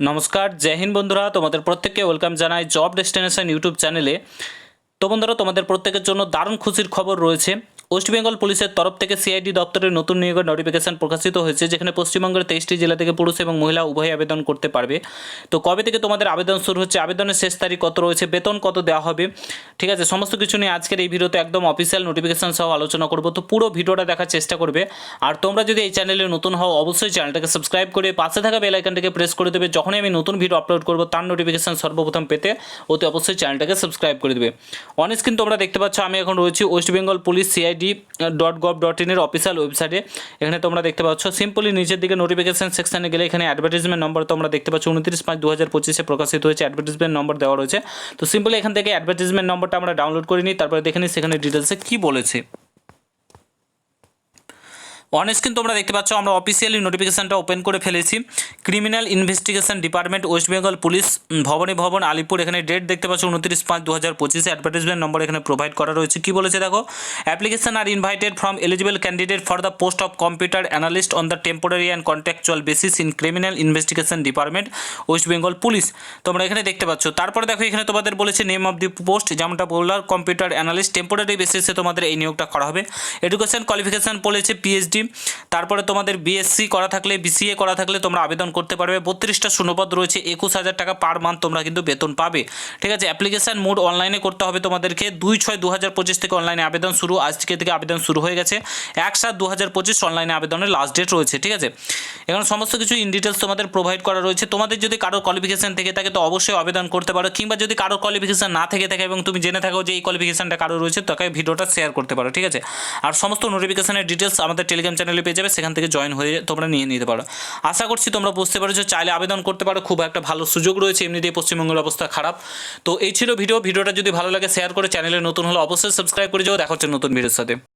নমস্কার, জয় হিন্দ বন্ধুরা, তোমাদের প্রত্যেককে ওয়েলকাম জানাই জব ডেস্টিনেশন ইউটিউব চ্যানেলে তো বন্ধুরা, তোমাদের প্রত্যেকের জন্য দারুণ খুশির খবর রয়েছে। ওয়েস্ট বেঙ্গল পুলিশের তরফ থেকে সিআইডি দপ্তরের নতুন নিয়োগের নোটিফিকেশন প্রকাশিত হয়েছে, যেখানে পশ্চিমবঙ্গের তেইশটি জেলা থেকে পুরুষ এবং মহিলা উভয় আবেদন করতে পারবে। তো কবে থেকে তোমাদের আবেদন শুরু হচ্ছে? আবেদনের শেষ তারিখ কত রয়েছে? বেতন কত দেওয়া হবে? ঠিক আছে, সমস্ত কিছু নিয়ে আজকের এই ভিডিওতে একদম অফিসিয়াল নোটিফিকেশন সহ আলোচনা করব। তো পুরো ভিডিওটা দেখার চেষ্টা করবে। আর তোমরা যদি এই চ্যানেলে নতুন হও, অবশ্যই চ্যানেলটাকে সাবস্ক্রাইব করে পাশে থাকা বেল আইকনটাকে প্রেস করে দেবে। যখনই আমি নতুন ভিডিও আপলোড করব, তার নোটিফিকেশন সর্বপ্রথম পেতে অতি অবশ্যই চ্যানেলটাকে সাবস্ক্রাইব করে দেবে। অনেক স্ক্রিন তোমরা দেখতে পাচ্ছ, আমি এখন রয়েছি West Bengal police CID dot gov dot ইনের অফিসিয়াল ওয়েবসাইটে এখানে তোমরা দেখতে পাচ্ছ সিম্পলি নিচের দিকে নোটিফিকেশন সেকশনে গেলে এখানে অ্যাডভার্টিজমেন্ট নম্বর তোমরা দেখতে পাচ্ছ। উনত্রিশ পাঁচ দু হাজার পঁচিশে প্রকাশিত হয়েছে অ্যাডভার্টিজমেন্ট নম্বর দেওয়া রয়েছে। তো সিম্পলি এখান থেকে অ্যাডভার্টিজমেন্ট নম্বরটা আমরা ডাউনলোড করে নিই তারপরে দেখে নিই সেখানে ডিটেলসে কী বলেছে। অন স্ক্রিন তোমরা দেখতে পাচ্ছ, আমরা অফিসিয়ালি নোটিফিকেশনটা ওপেন করে ফেলেছি। Criminal investigation department West Bengal police Bhabani Bhavan, Alipur, এখানে ডেট দেখতে পাচ্ছ, উনত্রিশ পাঁচ দু হাজার পঁচিশে। অ্যাডভার্টাইজমেন্ট নম্বর এখানে প্রোভাইড করা রয়েছে। কি বলেছে দেখো? Application are invited from eligible candidate for the post of computer analyst on the temporary and contractual basis in criminal investigation department West Bengal police তোমরা এখানে দেখতে পাচ্ছ। তারপরে দেখো, এখানে তোমাদের বলেছে নেম অফ দি পোস্ট যেমনটা বললাম কম্পিউটার অ্যানালিস্ট টেম্পোরারি বেসিসে তোমাদের এই নিয়োগটা করা হবে। এডুকেশন কোয়ালিফিকেশন বলেছে পিএইচডি তারপরে তোমাদের বিএসসি করা থাকলে বিসিএ করা থাকলে তোমরা আবেদন করতে পারবে। বত্রিশটা শূন্যপদ রয়েছে, একুশ হাজার টাকা পার মান্থ তোমরা কিন্তু বেতন পাবে। ঠিক আছে অ্যাপ্লিকেশন মোড অনলাইনে করতে হবে তোমাদেরকে। দুই ছয় দু হাজার পঁচিশ থেকে অনলাইনে আবেদন শুরু, আজকে থেকে আবেদন শুরু হয়ে গেছে। এক সাত দু হাজার পঁচিশ অনলাইনে আবেদনের লাস্ট ডেট রয়েছে, ঠিক আছে? এখন সমস্ত কিছু ইন ডিটেলস তোমাদের প্রোভাইড করা রয়েছে। তোমাদের যদি কারও কোয়ালিফিকেশন থেকে থাকে, তো অবশ্যই আবেদন করতে পারো। কিংবা যদি কারও কোয়ালিফিকেশন না থেকে থাকে এবং তুমি জেনে থাকো যে এই কোয়ালিফিকেশনটা কারও রয়েছে, তাকে ভিডিওটা শেয়ার করতে পারো, ঠিক আছে? আর সমস্ত নোটিফিকেশনের ডিটেলস আমাদের টেলিগ্রাম চ্যানেলে পেয়ে যাবে, সেখান থেকে জয়েন হয়ে তোমরা নিয়ে নিতে পারো। আশা করছি তোমরা বুঝতে পারো যে চাইলে আবেদন করতে পারো, খুব একটা ভালো সুযোগ রয়েছে এমনিতেই পশ্চিমবঙ্গের অবস্থা খারাপ। তো এই ছিল ভিডিও, ভিডিওটা যদি ভালো লাগে শেয়ার করে চ্যানেলে নতুন হলে অবশ্যই সাবস্ক্রাইব করে যাও, দেখা হচ্ছে নতুন ভিডিওর সাথে।